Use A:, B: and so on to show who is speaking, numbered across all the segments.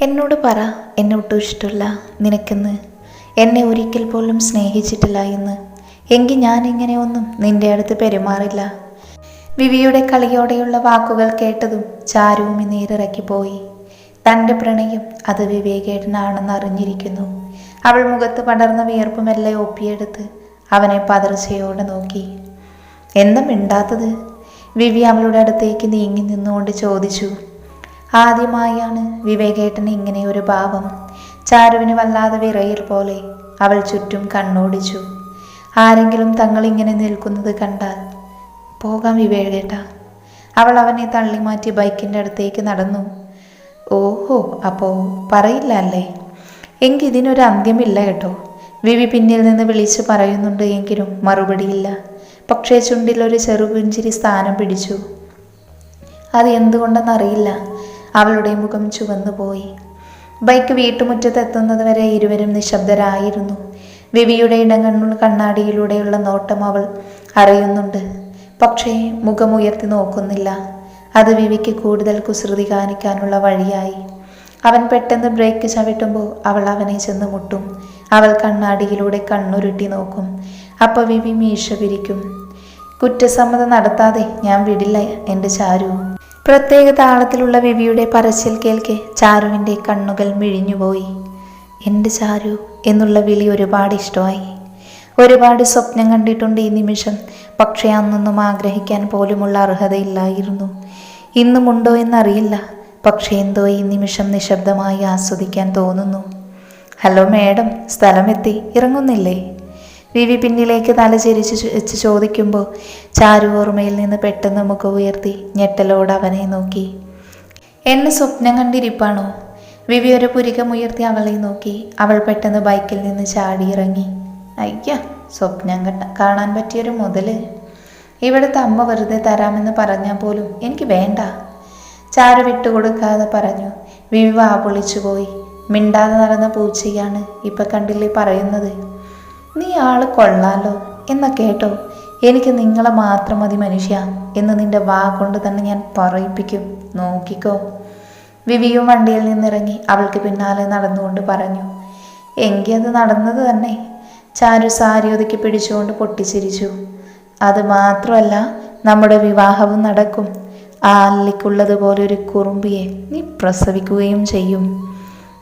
A: എന്നോട് പറ എന്നെ ഒട്ടും ഇഷ്ടമില്ല നിനക്കെന്ന്. എന്നെ ഒരിക്കൽ പോലും സ്നേഹിച്ചിട്ടില്ല എന്ന്. എങ്കിൽ ഞാൻ ഇങ്ങനെയൊന്നും നിന്റെ അടുത്ത് പെരുമാറില്ല. വിവിയുടെ കളിയോടെയുള്ള വാക്കുകൾ കേട്ടതും ചാരുവും നീരിറക്കി പോയി തന്റെ പ്രണയം അത് വിവേകേട്ടനാണെന്ന് അറിഞ്ഞിരിക്കുന്നു. അവൾ മുഖത്ത് പടർന്ന വിയർപ്പുമെല്ലാം ഒപ്പിയെടുത്ത് അവനെ പതർച്ചയോടെ നോക്കി. എന്താ മിണ്ടാത്തത്? വിവി അവളുടെ അടുത്തേക്ക് നീങ്ങി നിന്നുകൊണ്ട് ചോദിച്ചു. ആദ്യമായാണ് വിവേകേട്ടന് ഇങ്ങനെ ഒരു ഭാവം. ചാരുവിന് വല്ലാതെ വിറയിൽ പോലെ അവൾ ചുറ്റും കണ്ണോടിച്ചു. ആരെങ്കിലും തങ്ങൾ ഇങ്ങനെ നിൽക്കുന്നത് കണ്ടാൽ പോകാം വിവേകേട്ട. അവൾ അവനെ തള്ളി മാറ്റി ബൈക്കിന്റെ അടുത്തേക്ക് നടന്നു. ഓഹോ അപ്പോ പറയില്ല അല്ലേ? എങ്കിൽ ഇതിനൊരു അന്ത്യമില്ല കേട്ടോ. വിവി പിന്നിൽ നിന്ന് വിളിച്ച് പറയുന്നുണ്ട് എങ്കിലും മറുപടിയില്ല. പക്ഷേ ചുണ്ടിൽ ഒരു ചെറുപുഞ്ചിരി സ്ഥാനം പിടിച്ചു. അത് എന്തുകൊണ്ടെന്നറിയില്ല അവളുടെ മുഖം ചുവന്നുപോയി. ബൈക്ക് വീട്ടുമുറ്റത്തെത്തുന്നത് വരെ ഇരുവരും നിശബ്ദരായിരുന്നു. വിവിയുടെ ഇടങ്ങണ്ണുള്ള കണ്ണാടിയിലൂടെയുള്ള നോട്ടം അവൾ അറിയുന്നുണ്ട്. പക്ഷേ മുഖമുയർത്തി നോക്കുന്നില്ല. അത് വിവിക്ക് കൂടുതൽ കുസൃതി കാണിക്കാനുള്ള വഴിയായി. അവൻ പെട്ടെന്ന് ബ്രേക്ക് ചവിട്ടുമ്പോൾ അവൾ അവനെ ചെന്ന് മുട്ടും. അവൾ കണ്ണാടിയിലൂടെ കണ്ണുരുട്ടി നോക്കും. അപ്പോൾ വിവി മീശ പിരിക്കും കുറ്റസമ്മതം നടത്താതെ ഞാൻ വിടില്ല എന്റെ ചാരു. പ്രത്യേക താളത്തിലുള്ള വിവിയുടെ പറച്ചിൽ കേൾക്കെ ചാരുവിന്റെ കണ്ണുകൾ മിഴിഞ്ഞുപോയി. എന്റെ ചാരു എന്നുള്ള വിളി ഒരുപാട് ഇഷ്ടമായി. ഒരുപാട് സ്വപ്നം കണ്ടിട്ടുണ്ട് ഈ നിമിഷം. പക്ഷേ അന്നൊന്നും ആഗ്രഹിക്കാൻ പോലുമുള്ള അർഹതയില്ലായിരുന്നു. ഇന്നുമുണ്ടോ എന്നറിയില്ല. പക്ഷേ എന്തോ ഈ നിമിഷം നിശബ്ദമായി ആസ്വദിക്കാൻ തോന്നുന്നു. ഹലോ മേഡം സ്ഥലമെത്തി. ഇറങ്ങുന്നില്ലേ? വിവി പിന്നിലേക്ക് തല ചെരിച്ച് വെച്ച് ചോദിക്കുമ്പോൾ ചാരു ഓർമ്മയിൽ നിന്ന് പെട്ടെന്ന് മുഖം ഉയർത്തി ഞെട്ടലോട് അവനെ നോക്കി. എന്നെ സ്വപ്നം കണ്ടിരിപ്പാണോ? വിവി ഒരു പുരികം ഉയർത്തി അവളെ നോക്കി. അവൾ പെട്ടെന്ന് ബൈക്കിൽ നിന്ന് ചാടി ഇറങ്ങി അയ്യ സ്വപ്നം കണ്ട കാണാൻ പറ്റിയൊരു മുതൽ. ഇവിടുത്തെ അമ്മ വെറുതെ തരാമെന്ന് പറഞ്ഞാൽ പോലും എനിക്ക് വേണ്ട. ചാരു വിട്ടുകൊടുക്കാതെ പറഞ്ഞു. വിവി വാ പൊളിച്ചുപോയി മിണ്ടാതെ നടന്ന പൂച്ചയാണ് ഇപ്പൊ കണ്ടില്ലേ പറയുന്നത്. നീ ആൾ കൊള്ളാലോ എന്നാ കേട്ടോ. എനിക്ക് നിങ്ങളെ മാത്രം മതി മനുഷ്യ എന്ന് നിന്റെ വാ കൊണ്ട് തന്നെ ഞാൻ പറയിപ്പിക്കും. നോക്കിക്കോ. വിവിയും വണ്ടിയിൽ നിന്നിറങ്ങി അവൾക്ക് പിന്നാലെ നടന്നുകൊണ്ട് പറഞ്ഞു. എങ്കിൽ അത് നടന്നത് തന്നെ. ചാരു സാരി ഒതുക്കി പിടിച്ചുകൊണ്ട് പൊട്ടിച്ചിരിച്ചു. അത് മാത്രമല്ല നമ്മുടെ വിവാഹവും നടക്കും. ആ അല്ലിക്കുള്ളതുപോലെ ഒരു കുറുമ്പിയെ നീ പ്രസവിക്കുകയും ചെയ്യും.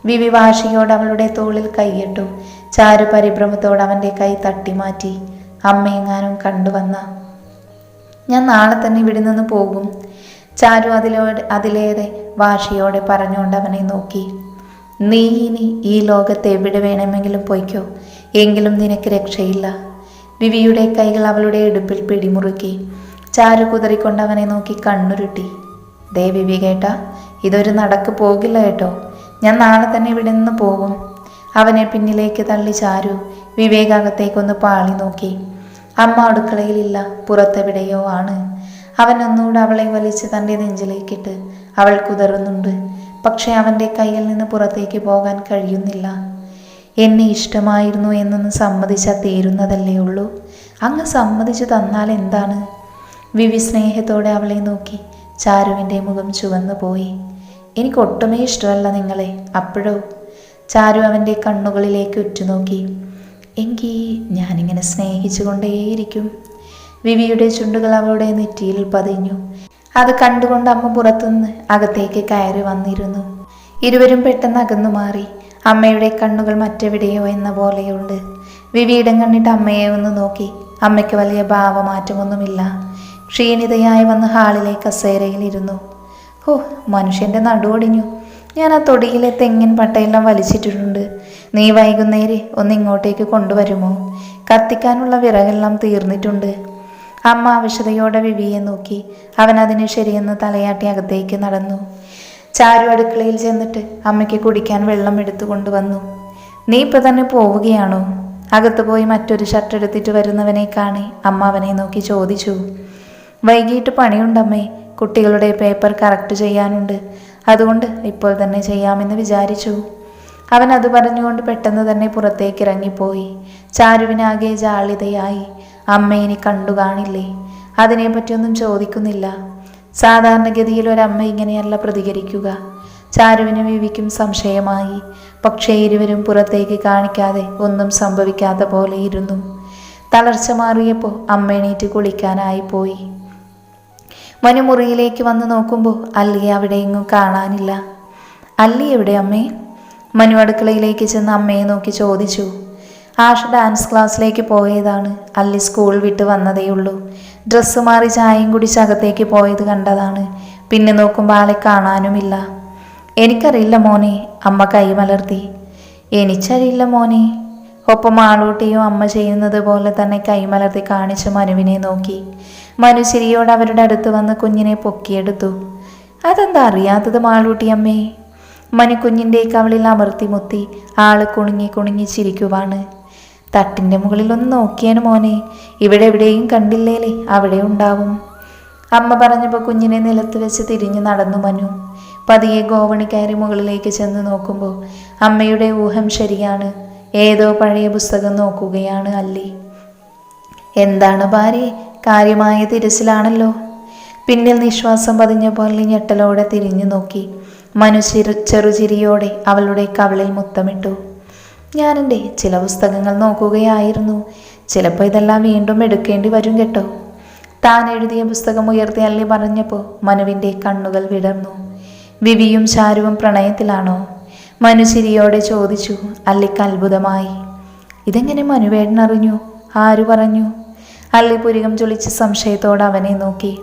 A: വിവി വാശിയോട് അവളുടെ തോളിൽ കൈയിട്ടു. ചാരു പരിഭ്രമത്തോട് അവന്റെ കൈ തട്ടിമാറ്റി അമ്മയെങ്ങാനും കണ്ടുവന്ന ഞാൻ നാളെ തന്നെ ഇവിടെ നിന്ന് പോകും. ചാരു അതിലോടെ അതിലേറെ വാശിയോടെ പറഞ്ഞുകൊണ്ട് അവനെ നോക്കി. നീ ഇനി ഈ ലോകത്ത് എവിടെ വേണമെങ്കിലും പോയിക്കോ? എങ്കിലും നിനക്ക് രക്ഷയില്ല. വിവിയുടെ കൈകൾ അവളുടെ ഇടുപ്പിൽ പിടിമുറുക്കി. ചാരു കുതറിക്കൊണ്ട് അവനെ നോക്കി കണ്ണുരുട്ടി. ദേ വിവി കേട്ടാ ഇതൊരു നടക്ക് പോകില്ല കേട്ടോ. ഞാൻ നാളെ തന്നെ ഇവിടെ നിന്ന് പോകും. അവനെ പിന്നിലേക്ക് തള്ളി ചാരു. വിവേകാകത്തേക്കൊന്ന് പാളി നോക്കി. അമ്മ അടുക്കളയിലില്ല പുറത്തെവിടെയോ ആണ്. അവൻ ഒന്നുകൂടെ അവളെ വലിച്ച് തന്റെ നെഞ്ചിലേക്കിട്ട് അവൾ കുതറുന്നുണ്ട്. പക്ഷേ അവന്റെ കയ്യിൽ നിന്ന് പുറത്തേക്ക് പോകാൻ കഴിയുന്നില്ല. എന്നെ ഇഷ്ടമായിരുന്നു എന്നൊന്ന് സമ്മതിച്ചാൽ തീരുന്നതല്ലേ ഉള്ളൂ. അങ്ങ് സമ്മതിച്ചു തന്നാൽ എന്താണ്? വിവി സ്നേഹത്തോടെ അവളെ നോക്കി. ചാരുവിന്റെ മുഖം ചുവന്നു പോയി എനിക്കൊട്ടുമേ ഇഷ്ടമല്ല നിങ്ങളെ. അപ്പോഴോ? ചാരു അവന്റെ കണ്ണുകളിലേക്ക് ഉറ്റുനോക്കി. എങ്കിൽ ഞാനിങ്ങനെ സ്നേഹിച്ചു കൊണ്ടേയിരിക്കും വിവിയുടെ ചുണ്ടുകൾ അവളുടെ നെറ്റിയിൽ പതിഞ്ഞു. അത് കണ്ടുകൊണ്ട് അമ്മ പുറത്തുനിന്ന് അകത്തേക്ക് കയറി വന്നിരുന്നു. ഇരുവരും പെട്ടെന്ന് അകന്നു മാറി. അമ്മയുടെ കണ്ണുകൾ മറ്റെവിടെയോ എന്ന പോലെയുണ്ട്. വിവിയിടം കണ്ടിട്ട് അമ്മയെ ഒന്ന് നോക്കി. അമ്മയ്ക്ക് വലിയ ഭാവമാറ്റമൊന്നുമില്ല. ക്ഷീണിതയായി വന്ന് ഹാളിലെ കസേരയിൽ ഇരുന്നു. ഓ മനുഷ്യന്റെ നടുവൊടിഞ്ഞു. ഞാൻ ആ തൊടിയിലെ തെങ്ങിൻ പട്ടയെല്ലാം വലിച്ചിട്ടിട്ടുണ്ട്. നീ വൈകുന്നേരെ ഒന്ന് ഇങ്ങോട്ടേക്ക് കൊണ്ടുവരുമോ? കത്തിക്കാനുള്ള വിറകെല്ലാം തീർന്നിട്ടുണ്ട്. അമ്മ ആവശ്യതയോടെ വിവിയെ നോക്കി. അവൻ അതിന് ശരിയെന്ന് തലയാട്ടി അകത്തേക്ക് നടന്നു. ചാരു അടുക്കളയിൽ ചെന്നിട്ട് അമ്മയ്ക്ക് കുടിക്കാൻ വെള്ളം എടുത്തു കൊണ്ടുവന്നു. നീ ഇപ്പൊ തന്നെ പോവുകയാണോ? അകത്ത് പോയി മറ്റൊരു ഷർട്ട് എടുത്തിട്ട് വരുന്നവനെ കാണി. അമ്മ അവനെ നോക്കി ചോദിച്ചു. വൈകിട്ട് പണിയുണ്ടമ്മേ. കുട്ടികളുടെ പേപ്പർ കറക്റ്റ് ചെയ്യാനുണ്ട്. അതുകൊണ്ട് ഇപ്പോൾ തന്നെ ചെയ്യാമെന്ന് വിചാരിച്ചു. അവൻ അത് പറഞ്ഞുകൊണ്ട് പെട്ടെന്ന് തന്നെ പുറത്തേക്ക് ഇറങ്ങിപ്പോയി. ചാരുവിനാകെ ജാളിതയായി. അമ്മ ഇനി കണ്ടു കാണില്ലേ? അതിനെപ്പറ്റിയൊന്നും ചോദിക്കുന്നില്ല. സാധാരണഗതിയിൽ ഒരമ്മ ഇങ്ങനെയല്ല പ്രതികരിക്കുക. ചാരുവിനും വിവിക്കും സംശയമായി. പക്ഷേ ഇരുവരും പുറത്തേക്ക് കാണിക്കാതെ ഒന്നും സംഭവിക്കാത്ത പോലെ ഇരുന്നു. തളർച്ച മാറിയപ്പോൾ അമ്മ എണീറ്റ് കുളിക്കാനായി പോയി. മനു മുറിയിലേക്ക് വന്ന് നോക്കുമ്പോൾ അല്ലിയെ അവിടെ എങ്ങും കാണാനില്ല. അല്ലി എവിടെ അമ്മേ? മനു അടുക്കളയിലേക്ക് ചെന്ന് അമ്മയെ നോക്കി ചോദിച്ചു. ആഷ ഡാൻസ് ക്ലാസ്സിലേക്ക് പോയതാണ്. അല്ലി സ്കൂൾ വിട്ട് വന്നതേ ഉള്ളൂ. ഡ്രസ്സ് മാറി ചായയും കുടിച്ച് അകത്തേക്ക് പോയത് കണ്ടതാണ്. പിന്നെ നോക്കുമ്പോൾ ആളെ കാണാനുമില്ല. എനിക്കറിയില്ല മോനെ അമ്മ കൈമലർത്തി. എനിച്ചറിയില്ല മോനെ ഒപ്പം ആളൂട്ടിയും അമ്മ ചെയ്യുന്നത് പോലെ തന്നെ കൈമലർത്തി കാണിച്ച് മനുവിനെ നോക്കി. മനു അവരുടെ അടുത്ത് വന്ന് കുഞ്ഞിനെ പൊക്കിയെടുത്തു. അതെന്താ അറിയാത്തത് മാളൂട്ടി അമ്മേ? മനു കുഞ്ഞിന്റെ കവളിൽ അമർത്തി മുത്തി ആൾ കുണുങ്ങി കുണുങ്ങി ചിരിക്കുവാണ്. തട്ടിന്റെ മുകളിൽ ഒന്ന് നോക്കിയാണ് മോനെ. ഇവിടെ എവിടെയും കണ്ടില്ലേലേ അവിടെ ഉണ്ടാവും. അമ്മ പറഞ്ഞപ്പോൾ കുഞ്ഞിനെ നിലത്ത് വെച്ച് തിരിഞ്ഞു നടന്നു മനു. പതിയെ ഗോവണി കയറി മുകളിലേക്ക് ചെന്ന് നോക്കുമ്പോൾ അമ്മയുടെ ഊഹം ശരിയാണ്. ഏതോ പഴയ പുസ്തകം നോക്കുകയാണ് അല്ലി. എന്താണ് ഭാര്യ? കാര്യമായ തിരച്ചിലാണല്ലോ. പിന്നിൽ നിശ്വാസം പതിഞ്ഞ പോലെ ഞെട്ടലോടെ തിരിഞ്ഞു നോക്കി. മനു ചിരു ചെറുചിരിയോടെ അവളുടെ കവിളിൽ മുത്തമിട്ടു. ഞാനെന്റെ ചില പുസ്തകങ്ങൾ നോക്കുകയായിരുന്നു. ചിലപ്പോൾ ഇതെല്ലാം വീണ്ടും എടുക്കേണ്ടി വരും കേട്ടോ. താൻ എഴുതിയ പുസ്തകം ഉയർത്തി അല്ലി പറഞ്ഞപ്പോൾ മനുവിന്റെ കണ്ണുകൾ വിടർന്നു. വിവിയും ചാരുവും പ്രണയത്തിലാണോ? മനു ചിരിയോടെ ചോദിച്ചു അല്ലിക്ക് അത്ഭുതമായി. ഇതെങ്ങനെ മനുവേടൻ അറിഞ്ഞു? ആരു പറഞ്ഞു? അല്ലി പുരികം ചൊളിച്ച് സംശയത്തോടെ അവനെ നോക്കി.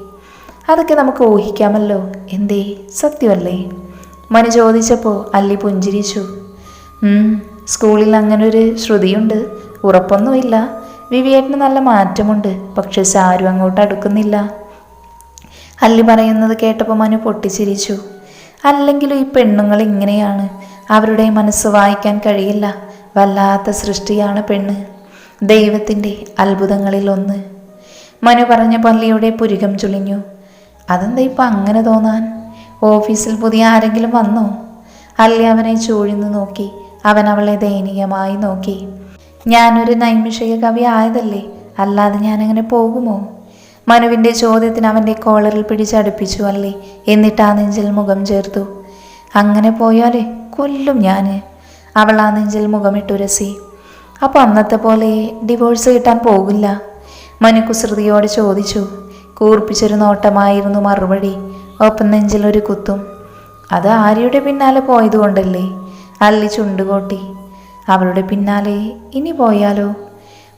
A: അതൊക്കെ നമുക്ക് ഊഹിക്കാമല്ലോ. എന്തേ? സത്യമല്ലേ? മനു ചോദിച്ചപ്പോൾ അല്ലി പുഞ്ചിരിച്ചു. "ഉം, സ്കൂളിൽ അങ്ങനൊരു ശ്രുതിയുണ്ട്. ഉറപ്പൊന്നുമില്ല. വിവിയേട്ടന് നല്ല മാറ്റമുണ്ട്. പക്ഷെ ചാരു അങ്ങോട്ട് അടുക്കുന്നില്ല. അല്ലി പറയുന്നത് കേട്ടപ്പോൾ മനു പൊട്ടിച്ചിരിച്ചു. അല്ലെങ്കിലും ഈ പെണ്ണുങ്ങൾ ഇങ്ങനെയാണ്. അവരുടെ മനസ്സ് വായിക്കാൻ കഴിയില്ല. വല്ലാത്ത സൃഷ്ടിയാണ് പെണ്ണ്. ദൈവത്തിന്റെ അത്ഭുതങ്ങളിൽ ഒന്ന്. മനു പറഞ്ഞ പള്ളിയുടെ പുരുകം ചുളിഞ്ഞു. അതെന്താ ഇപ്പം അങ്ങനെ തോന്നാൻ? ഓഫീസിൽ പുതിയ ആരെങ്കിലും വന്നോ? അല്ലി അവനെ ചൂഴ്ന്നു നോക്കി. അവൻ അവളെ ദയനീയമായി നോക്കി. ഞാനൊരു നൈമിഷിക കവി ആയതല്ലേ? അല്ലാതെ ഞാനങ്ങനെ പോകുമോ? മനുവിന്റെ ചോദ്യത്തിന് അവന്റെ കോളറിൽ പിടിച്ചടുപ്പിച്ചു അല്ലേ? എന്നിട്ട് ആ നെഞ്ചിൽ മുഖം ചേർത്തു. അങ്ങനെ പോയാലേ കൊല്ലും ഞാൻ അവൾ ആ നെഞ്ചിൽ മുഖമിട്ടുരസി. അപ്പോൾ അന്നത്തെ പോലെ ഡിവോഴ്സ് കിട്ടാൻ പോകില്ല. മനു കുസൃതിയോട് ചോദിച്ചു കൂർപ്പിച്ചൊരു നോട്ടമായിരുന്നു മറുപടി. ഒപ്പം നെഞ്ചിലൊരു കുത്തും. അത് ആര്യയുടെ പിന്നാലെ പോയതുകൊണ്ടല്ലേ അല്ലി ചുണ്ടുകൂട്ടി. അവളുടെ പിന്നാലെ ഇനി പോയാലോ?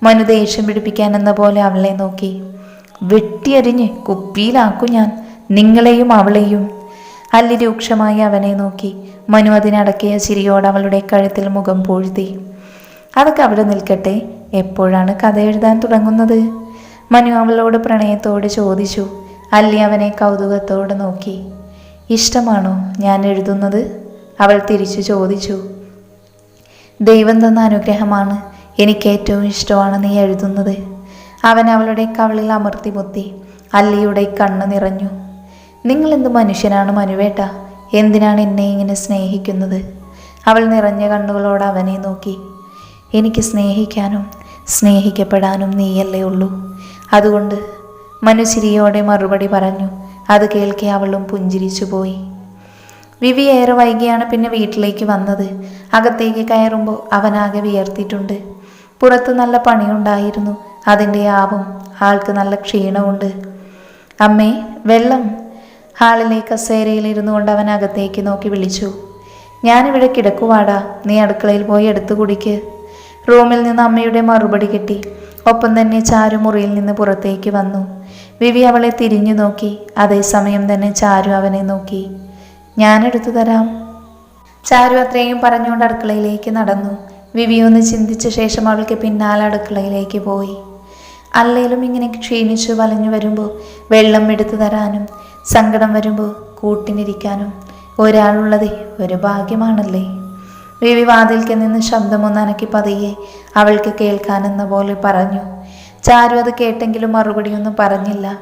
A: മനു ദേഷ്യം പിടിപ്പിക്കാൻ എന്ന പോലെ അവളെ നോക്കി. വെട്ടിയരിഞ്ഞ് കുപ്പിയിലാക്കും ഞാൻ. നിങ്ങളെയും അവളെയും. അല്ലി രൂക്ഷമായി അവനെ നോക്കി. മനു അതിനടക്കിയ ചിരിയോട് അവളുടെ കഴുത്തിൽ മുഖം പൂഴ്ത്തി. അതൊക്കെ അവിടെ നിൽക്കട്ടെ. എപ്പോഴാണ് കഥ എഴുതാൻ തുടങ്ങുന്നത്? മനു അവളോട് പ്രണയത്തോട് ചോദിച്ചു. അല്ലി അവനെ കൗതുകത്തോടെ നോക്കി. ഇഷ്ടമാണോ ഞാൻ എഴുതുന്നത്? അവൾ തിരിച്ചു ചോദിച്ചു. ദൈവം തന്ന അനുഗ്രഹമാണ്. എനിക്ക് ഏറ്റവും ഇഷ്ടമാണ് നീ എഴുതുന്നത്. അവൻ അവളുടെ കവളിൽ അമർത്തി മുത്തി. അല്ലിയുടെ കണ്ണ് നിറഞ്ഞു. നിങ്ങൾ എന്ത് മനുഷ്യനാണ് മനുവേട്ട? എന്തിനാണ് എന്നെ ഇങ്ങനെ സ്നേഹിക്കുന്നത്? അവൾ നിറഞ്ഞ കണ്ണുകളോട് അവനെ നോക്കി. എനിക്ക് സ്നേഹിക്കാനും സ്നേഹിക്കപ്പെടാനും നീയല്ലേ ഉള്ളൂ. അതുകൊണ്ട് മനുചിരിയോടെ മറുപടി പറഞ്ഞു. അത് കേൾക്കി അവളും പുഞ്ചിരിച്ചു പോയി. വിവി ഏറെ വൈകിയാണ് പിന്നെ വീട്ടിലേക്ക് വന്നത്. അകത്തേക്ക് കയറുമ്പോൾ അവനാകെ വിയർത്തിയിട്ടുണ്ട്. പുറത്ത് നല്ല പണിയുണ്ടായിരുന്നു. അതിന്റെ ആവും. ആൾക്ക് നല്ല ക്ഷീണമുണ്ട്. അമ്മേ വെള്ളം. ഹാളിലെ കസേരയിൽ ഇരുന്നു കൊണ്ട് അവൻ അകത്തേക്ക് നോക്കി വിളിച്ചു. ഞാനിവിടെ കിടക്കുവാടാ. നീ അടുക്കളയിൽ പോയി എടുത്തു കുടിക്ക്. റൂമിൽ നിന്ന് അമ്മയുടെ മറുപടി കിട്ടി. ഒപ്പം തന്നെ ചാരു മുറിയിൽ നിന്ന് പുറത്തേക്ക് വന്നു. വിവി അവളെ തിരിഞ്ഞു നോക്കി. അതേസമയം തന്നെ ചാരു അവനെ നോക്കി. ഞാനെടുത്തു തരാം. ചാരു അത്രയും പറഞ്ഞുകൊണ്ട് അടുക്കളയിലേക്ക് നടന്നു. വിവി ഒന്ന് ചിന്തിച്ച ശേഷം അവൾക്ക് പിന്നാലെ അടുക്കളയിലേക്ക് പോയി. അല്ലേലും ഇങ്ങനെ ക്ഷീണിച്ചു വലഞ്ഞു വരുമ്പോൾ വെള്ളം എടുത്തു തരാനും സങ്കടം വരുമ്പോൾ കൂട്ടിനിരിക്കാനും ഒരാളുള്ളതേ ഒരു ഭാഗ്യമാണല്ലേ? വിവി വാതിൽക്ക് നിന്ന് ശബ്ദമൊന്നനക്കി പതിയെ അവൾക്ക് കേൾക്കാനെന്ന പോലെ പറഞ്ഞു. ചാരു അത് കേട്ടെങ്കിലും മറുപടിയൊന്നും പറഞ്ഞില്ല.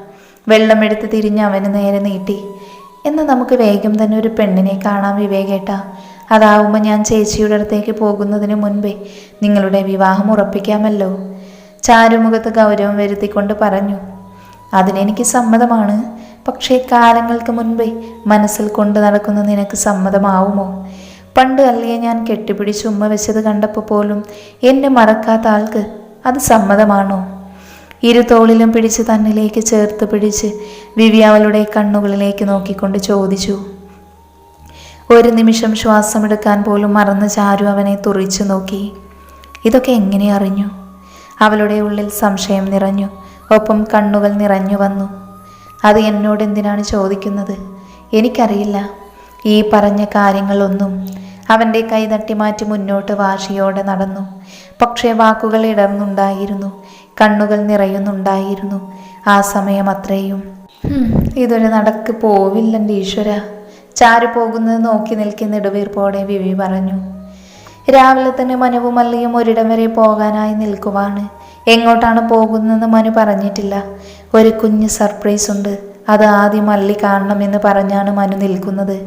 A: വെള്ളമെടുത്ത് തിരിഞ്ഞ് അവന് നേരെ നീട്ടി. എന്നാൽ നമുക്ക് വേഗം തന്നെ ഒരു പെണ്ണിനെ കാണാം വിവേകേട്ട. അതാവുമ്പോൾ ഞാൻ ചേച്ചിയുടെ അടുത്തേക്ക് പോകുന്നതിന് മുൻപേ നിങ്ങളുടെ വിവാഹം ഉറപ്പിക്കാമല്ലോ. ചാരുമുഖത്ത് ഗൗരവം വരുത്തിക്കൊണ്ട് പറഞ്ഞു. അതിനെനിക്ക് സമ്മതമാണ്. പക്ഷേ കാലങ്ങൾക്ക് മുൻപേ മനസ്സിൽ കൊണ്ടു നടക്കുന്ന നിനക്ക് സമ്മതമാവുമോ? പണ്ട് അല്ലിയെ ഞാൻ കെട്ടിപ്പിടിച്ച് ഉമ്മ വെച്ചത് കണ്ടപ്പോൾ പോലും എന്നെ മറക്കാത്ത ആൾക്ക് അത് സമ്മതമാണോ? ഇരു തോളിലും പിടിച്ച് തന്നിലേക്ക് ചേർത്ത് പിടിച്ച് വിവ്യാവളുടെ കണ്ണുകളിലേക്ക് നോക്കിക്കൊണ്ട് ചോദിച്ചു. ഒരു നിമിഷം ശ്വാസമെടുക്കാൻ പോലും മറന്ന് ചാരു അവനെ തുറിച്ചു നോക്കി. ഇതൊക്കെ എങ്ങനെ അറിഞ്ഞു? അവളുടെ ഉള്ളിൽ സംശയം നിറഞ്ഞു. ഒപ്പം കണ്ണുകൾ നിറഞ്ഞു വന്നു. അത് എന്നോട് എന്തിനാണ് ചോദിക്കുന്നത്? എനിക്കറിയില്ല. ഈ പറഞ്ഞ കാര്യങ്ങളൊന്നും അവന്റെ കൈ തട്ടി മാറ്റി മുന്നോട്ട് വാശിയോടെ നടന്നു. പക്ഷേ വാക്കുകൾ ഇടർന്നുണ്ടായിരുന്നു. കണ്ണുകൾ നിറയുന്നുണ്ടായിരുന്നു. ആ സമയം അത്രയും. ഇതൊരു നടക്ക് പോവില്ലെന്റെ ഈശ്വര. ചാരു പോകുന്നത് നോക്കി നിൽക്കുന്ന ഇടവീർപ്പോടെ വിവി പറഞ്ഞു. രാവിലെ തന്നെ മനവും മല്ലിയും ഒരിടം വരെ പോകാനായി നിൽക്കുവാണ്. എങ്ങോട്ടാണ് പോകുന്നതെന്ന് മനു പറഞ്ഞിട്ടില്ല. ഒരു കുഞ്ഞ് സർപ്രൈസ് ഉണ്ട്. അത് ആദ്യം അള്ളി കാണണമെന്ന് പറഞ്ഞാണ് മനു നിൽക്കുന്നത്.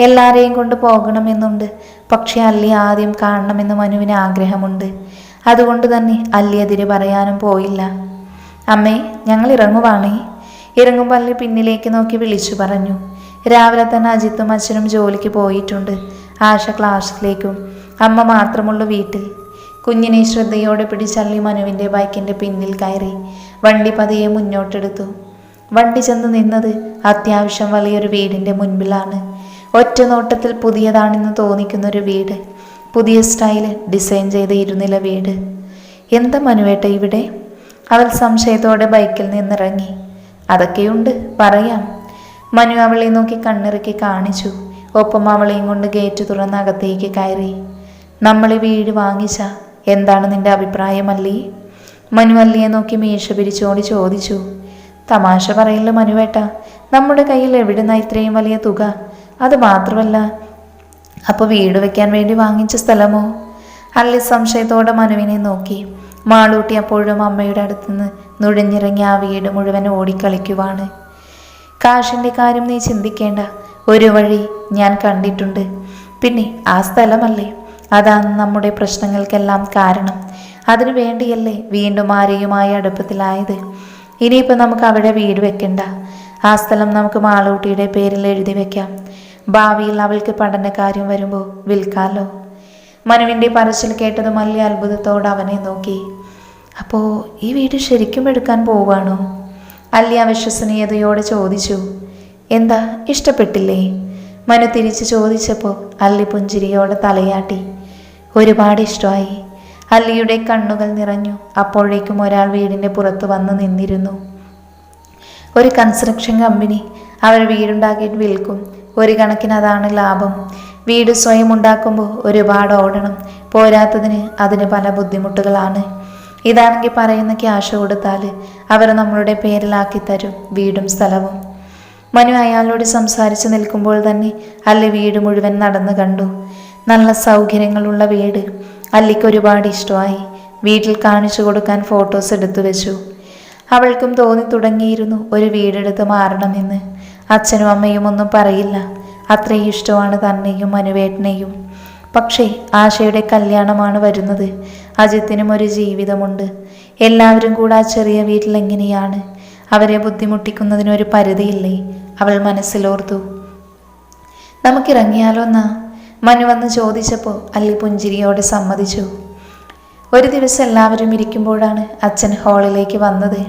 A: എല്ലാവരെയും കൊണ്ട് പോകണമെന്നുണ്ട്. പക്ഷെ അല്ലി ആദ്യം കാണണമെന്ന് മനുവിന് ആഗ്രഹമുണ്ട്. അതുകൊണ്ട് തന്നെ അല്ലി അതിന് പറയാനും പോയില്ല. അമ്മേ ഞങ്ങൾ ഇറങ്ങുവാണേ. ഇറങ്ങുമ്പോൾ അല്ലി പിന്നിലേക്ക് നോക്കി വിളിച്ചു പറഞ്ഞു. രാവിലെ തന്നെ അജിത്തും അച്ഛനും ജോലിക്ക് പോയിട്ടുണ്ട്. ആശ ക്ലാസ്സിലേക്കും അമ്മ മാത്രമുള്ള വീട്ടിൽ. കുഞ്ഞിനെ ശ്രദ്ധയോടെ പിടിച്ചള്ളി മനുവിന്റെ ബൈക്കിന്റെ പിന്നിൽ കയറി. വണ്ടി പതിയെ മുന്നോട്ടെടുത്തു. വണ്ടി ചെന്ന് നിന്നത് അത്യാവശ്യം വലിയൊരു വീടിന്റെ മുൻപിലാണ്. ഒറ്റ നോട്ടത്തിൽ പുതിയതാണെന്ന് തോന്നിക്കുന്നൊരു വീട്. പുതിയ സ്റ്റൈൽ ഡിസൈൻ ചെയ്ത ഇരുനില വീട്. എന്താ മനുവേട്ട ഇവിടെ? അവൾ സംശയത്തോടെ ബൈക്കിൽ നിന്നിറങ്ങി. അതൊക്കെയുണ്ട് പറയാം. മനു അവളെ നോക്കി കണ്ണിറുക്കി കാണിച്ചു. ഒപ്പം അവളെയും കൊണ്ട് ഗേറ്റ് തുറന്ന് അകത്തേക്ക് കയറി. നമ്മൾ വീട് വാങ്ങിച്ച? എന്താണ് നിന്റെ അഭിപ്രായം അല്ലി മനു അല്ലിയെ നോക്കി മീശ പിരിച്ചോടി ചോദിച്ചു. തമാശ പറയില്ല മനുവേട്ട നമ്മുടെ കയ്യിൽ എവിടുന്ന ഇത്രയും വലിയ തുക? അത് മാത്രമല്ല അപ്പോൾ വീട് വെക്കാൻ വേണ്ടി വാങ്ങിച്ച സ്ഥലമോ? അല്ലി സംശയത്തോടെ മനുവിനെ നോക്കി. മാളൂട്ടി അപ്പോഴും അമ്മയുടെ അടുത്തുനിന്ന് നുഴഞ്ഞിറങ്ങി ആ വീട് മുഴുവൻ ഓടിക്കളിക്കുവാണ്. കാശിന്റെ കാര്യം നീ ചിന്തിക്കേണ്ട. ഒരു വഴി ഞാൻ കണ്ടിട്ടുണ്ട്. പിന്നെ ആ സ്ഥലമല്ലേ? അതാണ് നമ്മുടെ പ്രശ്നങ്ങൾക്കെല്ലാം കാരണം. അതിനു വേണ്ടിയല്ലേ വീണ്ടും ആരെയുമായി അടുപ്പത്തിലായത്? ഇനിയിപ്പോൾ നമുക്ക് അവിടെ വീട് വെക്കണ്ട. ആ സ്ഥലം നമുക്ക് മാളൂട്ടിയുടെ പേരിൽ എഴുതി വെക്കാം. ഭാവിയിൽ അവൾക്ക് പഠനകാര്യം വരുമ്പോൾ വിൽക്കാലോ? മനുവിന്റെ പറച്ചിൽ കേട്ടത് മല്ലി അത്ഭുതത്തോടെ അവനെ നോക്കി. അപ്പോൾ ഈ വീട് ശരിക്കും എടുക്കാൻ പോവാണോ? അല്ലി അവിശ്വസനീയതയോടെ ചോദിച്ചു. എന്താ? ഇഷ്ടപ്പെട്ടില്ലേ? മനു തിരിച്ചു ചോദിച്ചപ്പോൾ അല്ലി പുഞ്ചിരിയോടെ തലയാട്ടി. ഒരുപാട് ഇഷ്ടമായി. അല്ലിയുടെ കണ്ണുകൾ നിറഞ്ഞു. അപ്പോഴേക്കും ഒരാൾ വീടിന്റെ പുറത്ത് വന്ന് നിന്നിരുന്നു. ഒരു കൺസ്ട്രക്ഷൻ കമ്പനി അവർ വീടുണ്ടാക്കിയിട്ട് വിൽക്കും. ഒരു കണക്കിന് അതാണ് ലാഭം. വീട് സ്വയം ഉണ്ടാക്കുമ്പോൾ ഒരുപാട് ഓടണം. പോരാത്തതിന് അതിന് പല ബുദ്ധിമുട്ടുകളാണ്. ഇതാണെങ്കിൽ പറയുന്ന ക്യാഷ് കൊടുത്താൽ അവർ നമ്മളുടെ പേരിലാക്കി തരും വീടും സ്ഥലവും. മനു അയാളോട് സംസാരിച്ച് നിൽക്കുമ്പോൾ തന്നെ അല്ലെ വീട് മുഴുവൻ നടന്നു കണ്ടു. നല്ല സൗകര്യങ്ങളുള്ള വീട്. അല്ലിക്ക് ഒരുപാട് ഇഷ്ടമായി. വീട്ടിൽ കാണിച്ചു കൊടുക്കാൻ ഫോട്ടോസ് എടുത്തു വെച്ചു. അവൾക്കും തോന്നി തുടങ്ങിയിരുന്നു ഒരു വീടെടുത്ത് മാറണമെന്ന്. അച്ഛനും അമ്മയും ഒന്നും പറയില്ല. അത്രയും ഇഷ്ടമാണ് തന്നെയും മനുവേട്ടനെയും. പക്ഷേ ആശയുടെ കല്യാണമാണ് വരുന്നത്. അജിത്തിനും ഒരു ജീവിതമുണ്ട്. എല്ലാവരും കൂടെ ആ ചെറിയ വീട്ടിൽ എങ്ങനെയാണ്? അവരെ ബുദ്ധിമുട്ടിക്കുന്നതിനൊരു പരിധിയില്ലേ? അവൾ മനസ്സിലോർത്തു. നമുക്കിറങ്ങിയാലോ എന്നാ? മനു വന്ന് ചോദിച്ചപ്പോൾ അല്ലി പുഞ്ചിരിയോടെ സമ്മതിച്ചു. ഒരു ദിവസം എല്ലാവരും ഇരിക്കുമ്പോഴാണ് അച്ഛൻ ഹാളിലേക്ക് വന്നത്.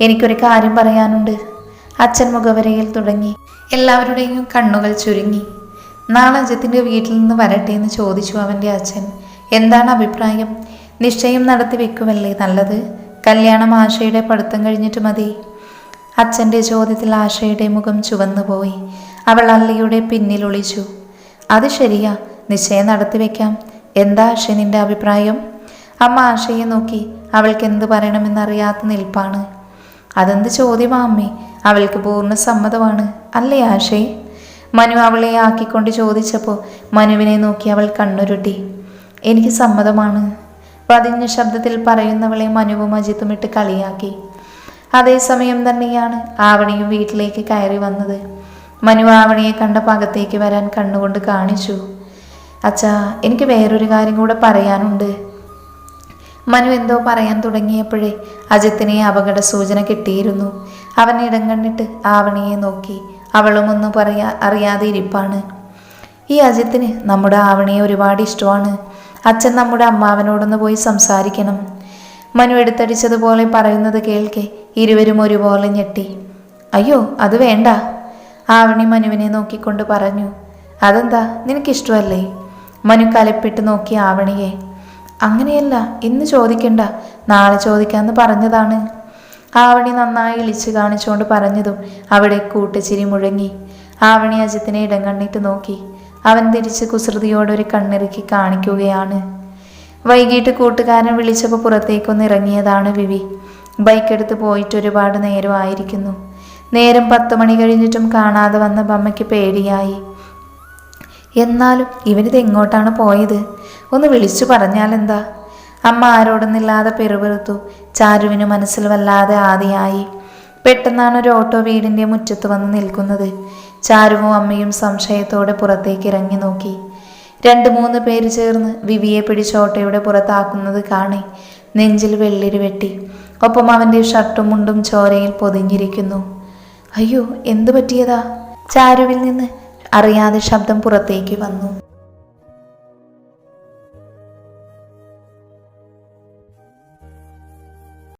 A: എനിക്കൊരു കാര്യം പറയാനുണ്ട്. അച്ഛൻ മുഖവരയിൽ തുടങ്ങി. എല്ലാവരുടെയും കണ്ണുകൾ ചുരുങ്ങി. നാളെ അജിത്തിന്റെ വീട്ടിൽ നിന്ന് വരട്ടെ എന്ന് ചോദിച്ചു അവന്റെ അച്ഛൻ. എന്താണ് അഭിപ്രായം? നിശ്ചയം നടത്തി വെക്കുമല്ലേ നല്ലത്? കല്യാണം ആശയുടെ പഠിത്തം കഴിഞ്ഞിട്ട് മതി. അച്ഛന്റെ ചോദ്യത്തിൽ ആശയുടെ മുഖം ചുവന്നുപോയി. അവൾ അല്ലിയുടെ പിന്നിൽ ഒളിച്ചു. അത് ശരിയാ. നിശ്ചയം നടത്തി വെക്കാം. എന്താ അശ്വനിന്റെ അഭിപ്രായം? അമ്മ ആശയെ നോക്കി അവൾക്ക് എന്ത് പറയണമെന്നറിയാത്ത നിൽപ്പാണ്. അതെന്ത് ചോദ്യമാ അമ്മേ? അവൾക്ക് പൂർണ സമ്മതമാണ്. അല്ലേ ആശയ് മനു അവളെ ആക്കിക്കൊണ്ട് ചോദിച്ചപ്പോൾ മനുവിനെ നോക്കി അവൾ കണ്ണുരുട്ടി. എനിക്ക് സമ്മതമാണ്. പതിഞ്ഞ ശബ്ദത്തിൽ പറയുന്നവളെ മനുവും അജിത്തും ഇട്ട് കളിയാക്കി. അതേസമയം തന്നെയാണ് ആവണിയും വീട്ടിലേക്ക് കയറി വന്നത്. മനു ആവണിയെ കണ്ട പാകത്തേക്ക് വരാൻ കണ്ണുകൊണ്ട് കാണിച്ചു. അച്ഛാ എനിക്ക് വേറൊരു കാര്യം കൂടെ പറയാനുണ്ട്. മനു എന്തോ പറയാൻ തുടങ്ങിയപ്പോഴേ അജിത്തിനെ അപകട സൂചന കിട്ടിയിരുന്നു. അവൻ ഇടം കണ്ടിട്ട് ആവണിയെ നോക്കി. അവളും ഒന്നും പറയാ അറിയാതെ ഇരിപ്പാണ്. ഈ അജിത്തിന് നമ്മുടെ ആവണിയെ ഒരുപാട് ഇഷ്ടമാണ്. അച്ഛൻ നമ്മുടെ അമ്മാവനോടൊന്ന് പോയി സംസാരിക്കണം. മനു എടുത്തടിച്ചതുപോലെ പറയുന്നത് കേൾക്കെ ഇരുവരും ഒരുപോലെ ഞെട്ടി. അയ്യോ അത് വേണ്ട. ആവണി മനുവിനെ നോക്കിക്കൊണ്ട് പറഞ്ഞു അതെന്താ? നിനക്കിഷ്ടമല്ലേ? മനു കലപ്പിട്ട് നോക്കി ആവണിയെ. അങ്ങനെയല്ല ഇന്ന് ചോദിക്കണ്ട. നാളെ ചോദിക്കാമെന്ന് പറഞ്ഞതാണ്. ആവണി നന്നായി ഇളിച്ചു കാണിച്ചുകൊണ്ട് പറഞ്ഞതും അവിടെ കൂട്ടുചിരി മുഴങ്ങി. ആവണി അജിത്തിനെ ഇടം കണ്ണിട്ട് നോക്കി. അവൻ തിരിച്ച് കുസൃതിയോടൊരു കണ്ണിറുക്കി കാണിക്കുകയാണ്. വൈകിട്ട് കൂട്ടുകാരൻ വിളിച്ചപ്പോൾ പുറത്തേക്കൊന്ന് ഇറങ്ങിയതാണ് വിവി. ബൈക്കെടുത്ത് പോയിട്ട് ഒരുപാട് നേരമായിരിക്കുന്നു. നേരം പത്ത് മണി കഴിഞ്ഞിട്ടും കാണാതെ വന്ന ബമ്മയ്ക്ക് പേടിയായി. എന്നാലും ഇവനിത് എങ്ങോട്ടാണ് പോയത്? ഒന്ന് വിളിച്ചു പറഞ്ഞാലെന്താ? അമ്മ ആരോടൊന്നില്ലാതെ പെരുപെറുത്തു ചാരുവിന് മനസ്സിൽ വല്ലാതെ ആദിയായി. പെട്ടെന്നാണ് ഒരു ഓട്ടോ വീടിന്റെ മുറ്റത്ത് വന്ന് നിൽക്കുന്നത്. ചാരുവും അമ്മയും സംശയത്തോടെ പുറത്തേക്ക് ഇറങ്ങി നോക്കി. രണ്ട് മൂന്ന് പേര് ചേർന്ന് വിവിയെ പിടിച്ച് ഓട്ടോയുടെ പുറത്താക്കുന്നത് കാണി. നെഞ്ചിൽ വെള്ളിരി വെട്ടി. ഒപ്പം അവന്റെ ഷർട്ടും മുണ്ടും ചോരയിൽ പൊതിഞ്ഞിരിക്കുന്നു. അയ്യോ എന്തു പറ്റിയതാ? ചാരുവിൽ നിന്ന് അറിയാതെ ശബ്ദം പുറത്തേക്ക് വന്നു.